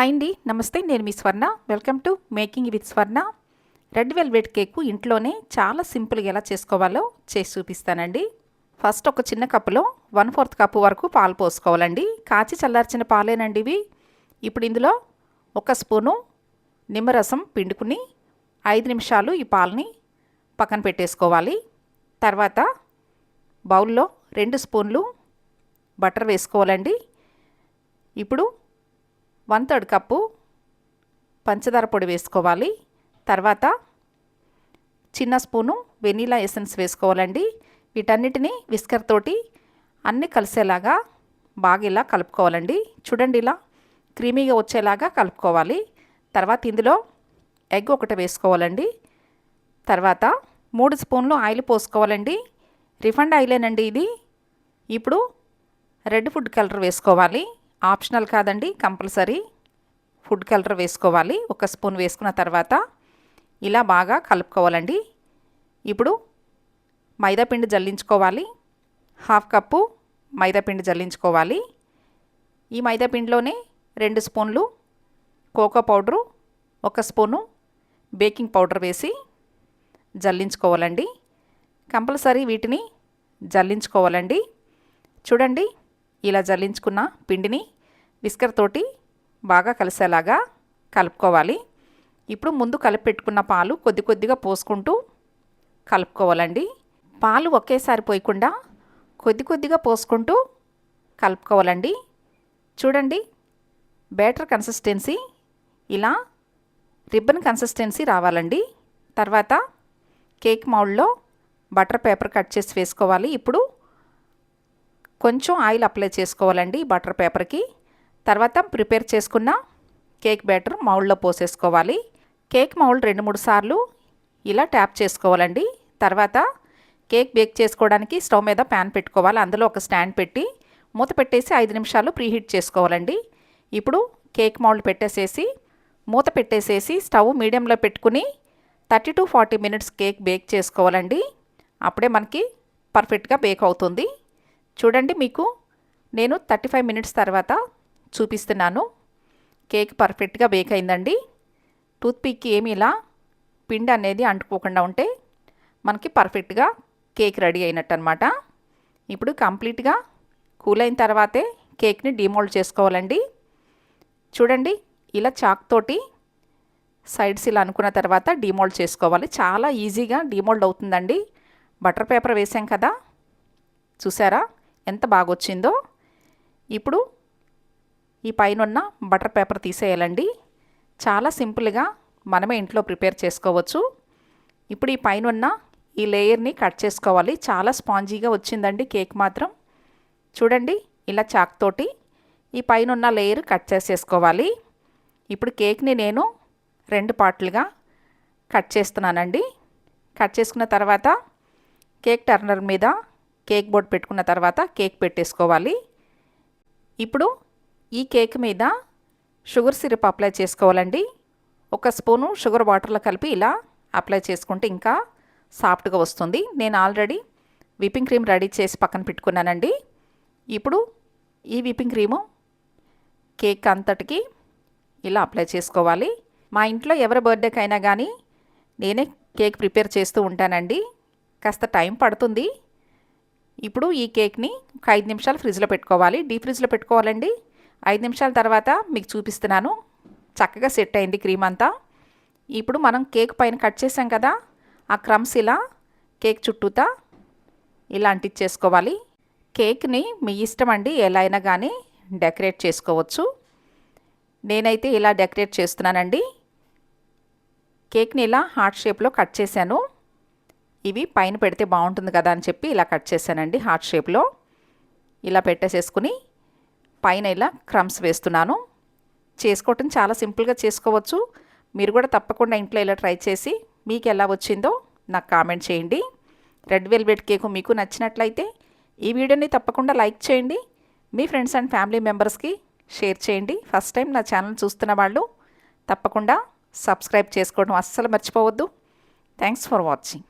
Hi అండి నమస్తే నేను మీ Swarna. Welcome to making with Swarna. Red velvet cake ఇంట్లోనే చాలా సింపుల్గా ఎలా చేసుకోవాలో చేసి చూపిస్తానండి. ఫస్ట్ ఒక చిన్న కప్పులో వన్ ఫోర్త్ కప్పు వరకు పాలు పోసుకోవాలండి. కాచి చల్లార్చిన పాలేనండి ఇవి. ఇప్పుడు ఇందులో ఒక స్పూను నిమ్మరసం పిండుకుని ఐదు నిమిషాలు ఈ పాలని పక్కన పెట్టేసుకోవాలి. తర్వాత బౌల్లో రెండు స్పూన్లు బటర్ వేసుకోవాలండి. ఇప్పుడు వన్ థర్డ్ కప్పు పంచదార పొడి వేసుకోవాలి. తర్వాత చిన్న స్పూను వెనీలా ఎసెన్స్ వేసుకోవాలండి. వీటన్నిటిని విస్కర్ తోటి అన్నీ కలిసేలాగా బాగా ఇలా కలుపుకోవాలండి. చూడండి ఇలా క్రీమీగా వచ్చేలాగా కలుపుకోవాలి. తర్వాత ఇందులో ఎగ్ ఒకటి వేసుకోవాలండి. తర్వాత మూడు స్పూన్లు ఆయిల్ పోసుకోవాలండి. రిఫండ్ ఆయిలేనండి ఇది. ఇప్పుడు రెడ్ ఫుడ్ కలర్ వేసుకోవాలి. ఆప్షనల్ కాదండి కంపల్సరీ. ఫుడ్ కలర్ వేసుకోవాలి ఒక స్పూన్ వేసుకున్న తర్వాత ఇలా బాగా కలుపుకోవాలండి. ఇప్పుడు మైదాపిండి జల్లించుకోవాలి హాఫ్ కప్పు మైదాపిండి జల్లించుకోవాలి. ఈ మైదాపిండిలోనే రెండు స్పూన్లు కోకో పౌడరు ఒక స్పూను బేకింగ్ పౌడర్ వేసి జల్లించుకోవాలండి. కంపల్సరీ వీటిని జల్లించుకోవాలండి. చూడండి ఇలా జల్లించుకున్న పిండిని విస్కర్ తోటి బాగా కలిసేలాగా కలుపుకోవాలి. ఇప్పుడు ముందు కలిపి పెట్టుకున్న పాలు కొద్ది కొద్దిగా పోసుకుంటూ కలుపుకోవాలండి. పాలు ఒకేసారి పోయకుండా కొద్ది కొద్దిగా పోసుకుంటూ కలుపుకోవాలండి. చూడండి బ్యాటర్ కన్సిస్టెన్సీ ఇలా రిబ్బన్ కన్సిస్టెన్సీ రావాలండి. తర్వాత కేక్ మౌల్డ్లో బటర్ పేపర్ కట్ చేసి వేసుకోవాలి. ఇప్పుడు కొంచెం ఆయిల్ అప్లై చేసుకోవాలండి బటర్ పేపర్కి. తర్వాత ప్రిపేర్ చేసుకున్న కేక్ బ్యాటర్ మౌల్డ్లో పోసేసుకోవాలి. కేక్ మౌల్డ్ రెండు మూడు సార్లు ఇలా ట్యాప్ చేసుకోవాలండి. తర్వాత కేక్ బేక్ చేసుకోవడానికి స్టవ్ మీద ప్యాన్ పెట్టుకోవాలి. అందులో ఒక స్టాండ్ పెట్టి మూత పెట్టేసి ఐదు నిమిషాలు ప్రీహీట్ చేసుకోవాలండి. ఇప్పుడు కేక్ మౌల్డ్ పెట్టేసేసి మూత పెట్టేసేసి స్టవ్ మీడియంలో పెట్టుకుని thirty to forty minutes cake bake చేసుకోవాలండి. అప్పుడే మనకి పర్ఫెక్ట్గా బేక్ అవుతుంది. చూడండి మీకు నేను థర్టీ ఫైవ్ మినిట్స్ తర్వాత చూపిస్తున్నాను. కేక్ పర్ఫెక్ట్గా బేక్ అయిందండి. టూత్పిక్ ఏమి ఇలా పిండి అనేది అంటుకోకుండా ఉంటే మనకి పర్ఫెక్ట్గా కేక్ రెడీ అయినట్టు అనమాట ఇప్పుడు కంప్లీట్గా కూల్ అయిన తర్వాతే కేక్ని డిమోల్డ్ చేసుకోవాలండి. చూడండి ఇలా చాక్ తోటి సైడ్స్ ఇలా అనుకున్న తర్వాత డిమోల్డ్ చేసుకోవాలి. చాలా ఈజీగా డిమోల్డ్ అవుతుందండి. బటర్ పేపర్ వేసాం కదా చూసారా? ఎంత బాగా వచ్చిందో ఇప్పుడు ఈ పైన బటర్ పేపర్ తీసేయాలండి. చాలా సింపుల్గా మనమే ఇంట్లో ప్రిపేర్ చేసుకోవచ్చు. ఇప్పుడు ఈ పైన ఈ లేయర్ని కట్ చేసుకోవాలి. చాలా స్పాంజీగా వచ్చిందండి కేక్ మాత్రం. చూడండి ఇలా చాక్ తోటి ఈ పైన లేయర్ కట్ చేసేసుకోవాలి. ఇప్పుడు కేక్ని నేను రెండు పార్ట్లుగా కట్ చేస్తున్నానండి. కట్ చేసుకున్న తర్వాత కేక్ టర్నర్ మీద కేక్ బోర్డ్ పెట్టుకున్న తర్వాత కేక్ పెట్టేసుకోవాలి. ఇప్పుడు ఈ కేక్ మీద షుగర్ సిరప్ అప్లై చేసుకోవాలండి. ఒక స్పూను షుగర్ వాటర్లో కలిపి ఇలా అప్లై చేసుకుంటే ఇంకా సాఫ్ట్గా వస్తుంది. నేను ఆల్రెడీ విప్పింగ్ క్రీమ్ రెడీ చేసి పక్కన పెట్టుకున్నానండి. ఇప్పుడు ఈ విపింగ్ క్రీము కేక్ అంతటికి ఇలా అప్లై చేసుకోవాలి. మా ఇంట్లో ఎవరి బర్త్డేకి అయినా కానీ నేనే కేక్ ప్రిపేర్ చేస్తూ ఉంటానండి. కాస్త టైం పడుతుంది. ఇప్పుడు ఈ కేక్ని ఒక ఐదు నిమిషాలు ఫ్రిడ్జ్లో పెట్టుకోవాలి. డీప్ ఫ్రిడ్జ్లో పెట్టుకోవాలండి. ఐదు నిమిషాల తర్వాత మీకు చూపిస్తున్నాను. చక్కగా సెట్ అయింది క్రీమ్ అంతా. ఇప్పుడు మనం కేక్ పైన కట్ చేసాం కదా ఆ క్రమ్స్ ఇలా కేక్ చుట్టూతా ఇలా అంటించేసుకోవాలి కేక్ని మీ ఇష్టం అండి ఎలా అయినా కానీ డెకరేట్ చేసుకోవచ్చు. నేనైతే ఇలా డెకరేట్ చేస్తున్నానండి. కేక్ని ఇలా హార్ట్ షేప్లో కట్ చేశాను. ఇవి పైన పెడితే బాగుంటుంది కదా అని చెప్పి ఇలా కట్ చేశానండి హార్ట్ షేప్లో. ఇలా పెట్టేసేసుకుని పైన ఇలా క్రమ్స్ వేస్తున్నాను. చేసుకోవటం చాలా సింపుల్గా చేసుకోవచ్చు. మీరు కూడా తప్పకుండా ఇంట్లో ఇలా ట్రై చేసి మీకు ఎలా వచ్చిందో నాకు కామెంట్ చేయండి. రెడ్ వెల్వెట్ కేకు మీకు నచ్చినట్లయితే ఈ వీడియోని తప్పకుండా లైక్ చేయండి. మీ ఫ్రెండ్స్ అండ్ ఫ్యామిలీ మెంబర్స్కి షేర్ చేయండి. ఫస్ట్ టైం నా ఛానల్ చూస్తున్న వాళ్ళు తప్పకుండా సబ్స్క్రైబ్ చేసుకోవడం అస్సలు మర్చిపోవద్దు. Thanks for watching.